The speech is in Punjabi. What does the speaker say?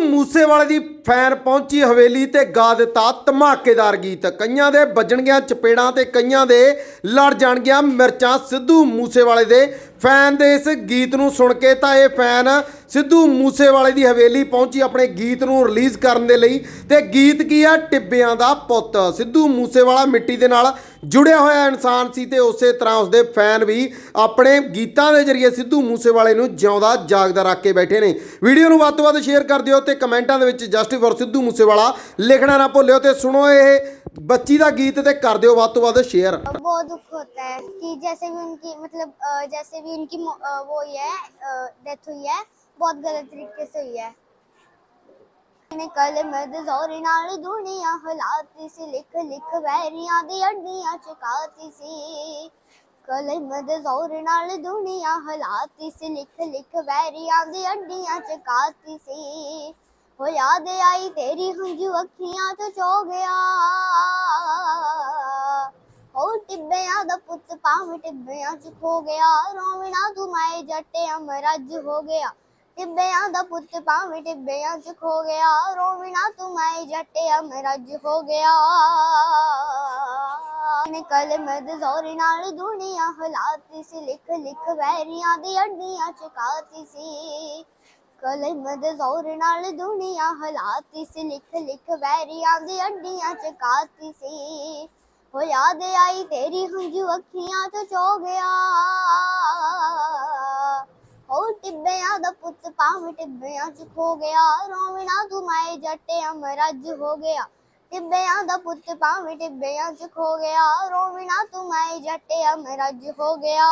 ਮੂਸੇਵਾਲੇ ਦੀ ਫੈਨ ਪਹੁੰਚੀ ਹਵੇਲੀ ਤੇ ਗਾ ਦਿੱਤਾ ਧਮਾਕੇਦਾਰ ਗੀਤ। ਕਈਆਂ ਦੇ ਵੱਜਣਗੀਆਂ ਚਪੇੜਾਂ ਤੇ ਕਈਆਂ ਦੇ ਲੜ ਜਾਣਗੀਆਂ ਮਿਰਚਾਂ। ਸਿੱਧੂ ਮੂਸੇਵਾਲੇ ਦੇ ਫੈਨ ਦੇ ਇਸ ਗੀਤ ਨੂੰ ਸੁਣ ਕੇ ਤਾਂ ਇਹ ਫੈਨ ਸਿੱਧੂ ਮੂਸੇਵਾਲੇ ਦੀ ਹਵੇਲੀ ਪਹੁੰਚੀ ਆਪਣੇ ਗੀਤ ਨੂੰ ਰਿਲੀਜ਼ ਕਰਨ ਦੇ ਲਈ। ਤੇ ਗੀਤ ਕੀ ਆ? ਟਿੱਬਿਆਂ ਦਾ ਪੁੱਤ। ਸਿੱਧੂ ਮੂਸੇਵਾਲਾ ਮਿੱਟੀ ਦੇ ਨਾਲ ਜੁੜਿਆ ਹੋਇਆ ਇਨਸਾਨ ਸੀ ਤੇ ਉਸੇ ਤਰ੍ਹਾਂ ਉਸਦੇ ਫੈਨ ਵੀ ਆਪਣੇ ਗੀਤਾਂ ਦੇ ਜ਼ਰੀਏ ਸਿੱਧੂ ਮੂਸੇਵਾਲੇ ਨੂੰ ਜਿਉਂਦਾ ਜਾਗਦਾ ਰੱਖ ਕੇ ਬੈਠੇ ਨੇ। ਵੀਡੀਓ ਨੂੰ ਵੱਧ ਤੋਂ ਵੱਧ ਸ਼ੇਅਰ ਕਰ ਦਿਓ ਤੇ ਕਮੈਂਟਾਂ ਦੇ ਵਿੱਚ ਜਸਟਿਸ ਫੈਸਟੀਵਲ ਸਿੱਧੂ ਮੂਸੇਵਾਲਾ ਲਿਖਣਾ ਨਾ ਭੁੱਲਿਓ ਤੇ ਸੁਣੋ ਇਹ बच्ची का गीत ते कर दियो ਵੱਧ ਤੋਂ ਵੱਧ ਸ਼ੇਅਰ बहुत दुख होता है कि जैसे भी उनकी मतलब अ, जैसे भी उनकी मौ- अ, वो हुई है डेथ हुई है बहुत गलत तरीके से हुई है ਨਿਕਲ ਮਦ ਜ਼ੋਰ ਨਾਲ ਦੁਨੀਆ ਹਲਾਤੀ ਸੀ ਲਿਖ ਲਿਖ ਵੈਰੀਆਂ ਦੀ ਅੱਡੀਆਂ ਚੁਕਾਤੀ ਸੀ। ਕਲਮਦ ਜ਼ੋਰ ਨਾਲ ਦੁਨੀਆ ਹਲਾਤੀ ਸੀ ਲਿਖ ਲਿਖ ਵੈਰੀਆਂ ਦੀ ਅੱਡੀਆਂ ਚੁਕਾਤੀ ਸੀ। ਹੋ ਯਾਦ ਆਈ, ਤੇਰੀ ਹੰਝੂ ਅੱਖੀਆਂ ਤੋਂ ਚੋ ਗਿਆ। ਹੋ ਟਿੱਬਿਆਂ ਦਾ ਪੁੱਤ ਪਾਵੇਂ ਟਿੱਬਿਆਂ ਚ ਖੋ ਗਿਆ। ਰੋਵਣਾ ਤੂੰ ਮਾਏ ਜੱਟੇ ਅਮਰਜ ਹੋ ਗਿਆ। ਟਿੱਬਿਆਂ ਦਾ ਪੁੱਤ ਪਾਵੇਂ ਟਿੱਬਿਆਂ ਚ ਖੋ ਗਿਆ। ਰੋਵਣਾ ਤੂੰ ਮੈਂ ਜੱਟੇ ਅਮਰਜ ਹੋ ਗਿਆ। ਨੇ ਕਲਮਦ ਜ਼ੋਰ ਨਾਲ ਦੁਨੀਆ ਹਲਾਤੀ ਸੀ। ਲਿਖ ਲਿਖ ਵੈਰੀਆਂ ਦੀ ਅੱਡੀਆਂ ਚਕਾਤੀ ਸੀ। ਕਲਮਦ ਜ਼ੋਰ ਨਾਲ ਦੁਨੀਆ ਹਲਾਤੀ ਸੀ ਲਿਖ ਲਿਖ ਵੈਰੀਆਂ ਦੀ ਅੱਡੀਆਂ ਚਕਾਤੀ ਸੀ। ਹੋ ਯਾਦ ਆਈ ਤੇਰੀ ਹੰਝੂ ਅੱਖੀਆਂ ਤੋਂ ਚੋ ਗਿਆ ਹੋ ਟਿੱਬਿਆਂ ਦਾ ਪੁੱਤ ਪਾਵੇਂ ਟਿੱਬਿਆਂ ਚ ਖੋ ਗਿਆ। ਰੋਵਣਾ ਤੂੰ ਮਾਏ ਜੱਟੇ ਅਮਰਜ ਹੋ ਗਿਆ। ਟਿੱਬਿਆਂ ਦਾ ਪੁੱਤ ਪਾਵੇਂ ਟਿੱਬਿਆਂ ਚ ਖੋ ਗਿਆ। ਰੋਵਣਾ ਤੂੰ ਮਾਏ ਜੱਟੇ ਅਮਰਜ ਹੋ ਗਿਆ।